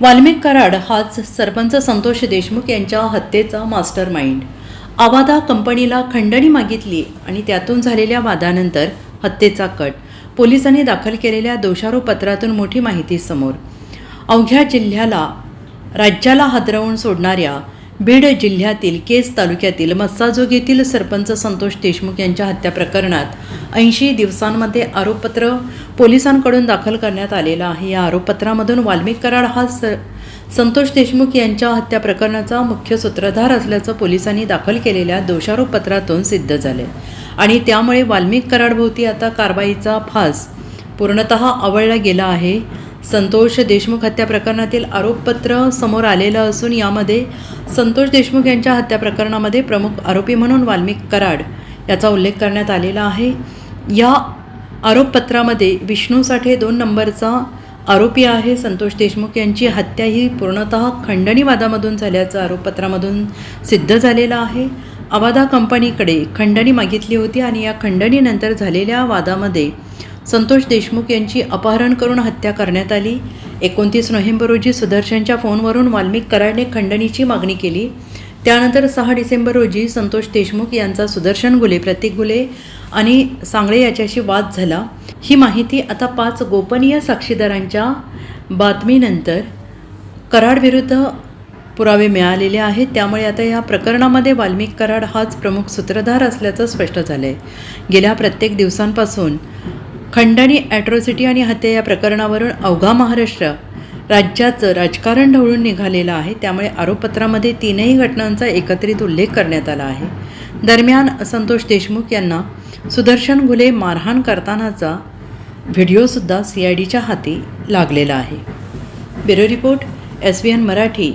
वाल्मिक कराड हाच सरपंच संतोष देशमुख यांच्या हत्येचा मास्टर माइंड आवादा कंपनीला खंडणी मागितली आणि त्यातून झालेल्या वादानंतर हत्येचा कट. पोलिसांनी दाखल केलेल्या दोषारोपत्रातून मोठी माहिती समोर. अवघ्या जिल्ह्याला राज्याला हादरवून सोडणाऱ्या बीड जिल्ह्यातील केस तालुक्यातील मस्साजोग येथील सरपंच संतोष देशमुख यांच्या हत्या प्रकरणात ऐंशी दिवसांमध्ये आरोपपत्र पोलिसांकडून दाखल करण्यात आलेलं आहे. या आरोपपत्रामधून वाल्मिक कराड हा स संतोष देशमुख यांच्या हत्या प्रकरणाचा मुख्य सूत्रधार असल्याचं पोलिसांनी दाखल केलेल्या दोषारोपपत्रातून सिद्ध झाले आणि त्यामुळे वाल्मिक कराडभोवती आता कारवाईचा फास पूर्णतः आवळला गेला आहे. संतोष देशमुख हत्या प्रकरणातील आरोपपत्र समोर आलेलं असून यामध्ये संतोष देशमुख यांच्या हत्या प्रकरणामध्ये प्रमुख आरोपी म्हणून वाल्मिक कराड याचा उल्लेख करण्यात आलेला आहे. या आरोपपत्रामध्ये विष्णू साठे दोन नंबरचा आरोपी आहे. संतोष देशमुख यांची हत्या ही पूर्णतः खंडणी वादामधून झाल्याचं आरोपपत्रामधून सिद्ध झालेलं आहे. अवादा कंपनीकडे खंडणी मागितली होती आणि या खंडणीनंतर झालेल्या वादामध्ये संतोष देशमुख यांची अपहरण करून हत्या करण्यात आली. एकोणतीस नोव्हेंबर रोजी सुदर्शनच्या फोनवरून वाल्मिक कराडने खंडणीची मागणी केली. त्यानंतर सहा डिसेंबर रोजी संतोष देशमुख यांचा सुदर्शन गुले प्रतीक गुले आणि सांगळे याच्याशी वाद झाला. ही माहिती आता पाच गोपनीय साक्षीदारांच्या बातमीनंतर कराडविरुद्ध पुरावे मिळालेले आहेत. त्यामुळे आता या प्रकरणामध्ये वाल्मिक कराड हाच प्रमुख सूत्रधार असल्याचं स्पष्ट झालं आहे गेल्या प्रत्येक दिवसांपासून खंडणी ॲट्रॉसिटी आणि हत्या या प्रकरणावरून अवघा महाराष्ट्र राज्याचं राजकारण ढवळून निघालेलं आहे. त्यामुळे आरोपपत्रामध्ये तीनही घटनांचा एकत्रित उल्लेख करण्यात आला आहे. दरम्यान संतोष देशमुख यांना सुदर्शन घुले मारहाण करतानाचा व्हिडिओसुद्धा सी आय डीच्या हाती लागलेला आहे. Bureau report S B N Marathi.